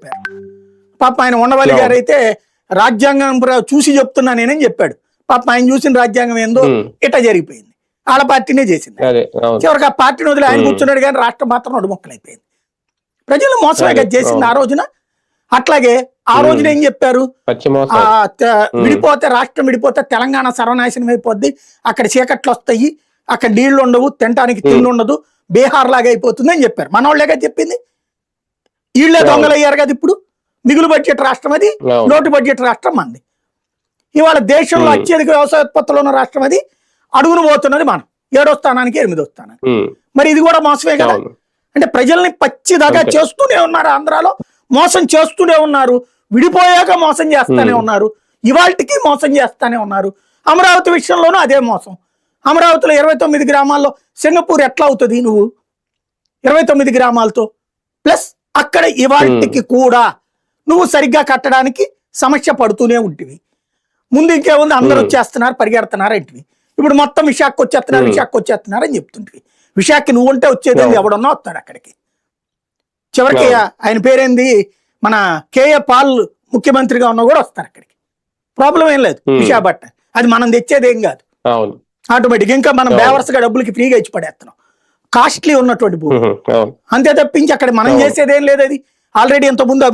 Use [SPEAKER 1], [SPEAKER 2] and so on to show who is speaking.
[SPEAKER 1] చెప్పారు పాప ఆయన ఉండవల్లి గారు అయితే రాజ్యాంగం చూసి చెప్తున్నా నేనని చెప్పాడు. పాప ఆయన చూసిన రాజ్యాంగం ఏందో. ఇట్లా జరిగిపోయింది. వాళ్ళ పార్టీనే చేసింది. చివరికి ఆ పార్టీని వదిలి ఆయన. కూర్చున్నాడు కానీ రాష్ట్రం మాత్రం నడుముక్కలైపోయింది ప్రజలు మోసమే కదా చేసింది ఆ. రోజున. అట్లాగే ఆ. రోజున ఏం చెప్పారు. విడిపోతే రాష్ట్రం విడిపోతే తెలంగాణ సర్వనాశనం అయిపోద్ది. అక్కడ చీకట్లు వస్తాయి. అక్కడ నీళ్ళు ఉండవు తినడానికి తిండి ఉండదు. బీహార్ లాగా అయిపోతుంది అని చెప్పారు. మన వాళ్ళేగా చెప్పింది. వీళ్ళే
[SPEAKER 2] అవును.
[SPEAKER 1] దొంగలు అయ్యారు కదా ఇప్పుడు మిగులు బడ్జెట్ రాష్ట్రం అది. లోటు బడ్జెట్ రాష్ట్రం మంది ఇవాళ దేశంలో. అత్యధిక వ్యవసాయ ఉత్పత్తులు ఉన్న రాష్ట్రం అది అడుగును పోతున్నది మనం ఏడో స్థానానికి ఎనిమిదో స్థానానికి. మరి ఇది కూడా మోసమే కదా అంటే ప్రజల్ని పచ్చిదాకా. చేస్తూనే ఉన్నారు ఆంధ్రాలో మోసం చేస్తూనే ఉన్నారు విడిపోయాక మోసం చేస్తానే. ఉన్నారు ఇవాళకి మోసం చేస్తానే ఉన్నారు అమరావతి విషయంలోనూ అదే మోసం అమరావతిలో ఇరవై తొమ్మిది గ్రామాల్లో సింగపూర్ ఎట్లా అవుతుంది నువ్వు ఇరవై తొమ్మిది గ్రామాలతో ప్లస్ అక్కడ ఇవాళకి కూడా నువ్వు సరిగ్గా కట్టడానికి సమస్య పడుతూనే ఉంటుంది ముందు ఇంకేముంది? అందరూ. వచ్చేస్తున్నారు పరిగెడుతున్నారు ఏంటివి ఇప్పుడు మొత్తం విశాఖ వచ్చేస్తున్నారు
[SPEAKER 2] Hmm.
[SPEAKER 1] విశాఖ వచ్చేస్తున్నారు అని చెప్తుంటివి. విశాఖ నువ్వుంటే వచ్చేది. ఎవడన్నా వస్తాడు అక్కడికి. చివరికి. ఆయన పేరేంది? మన కేఏ పాల్ ముఖ్యమంత్రిగా ఉన్నా కూడా వస్తారు అక్కడికి. ప్రాబ్లం ఏం లేదు. విశాఖపట్నం. అది మనం తెచ్చేది ఏం కాదు ఆటోమేటిక్ ఇంకా మనం
[SPEAKER 2] అవును.
[SPEAKER 1] బేవర్స్గా డబ్బులకి ఫ్రీగా ఇచ్చి పడేస్తున్నాం కాస్ట్లీ ఉన్నటువంటి భూమి. అంతే తప్పించి అక్కడ మనం. చేసేది ఏం లేదు అది. ఆల్రెడీ ఇంత ముందు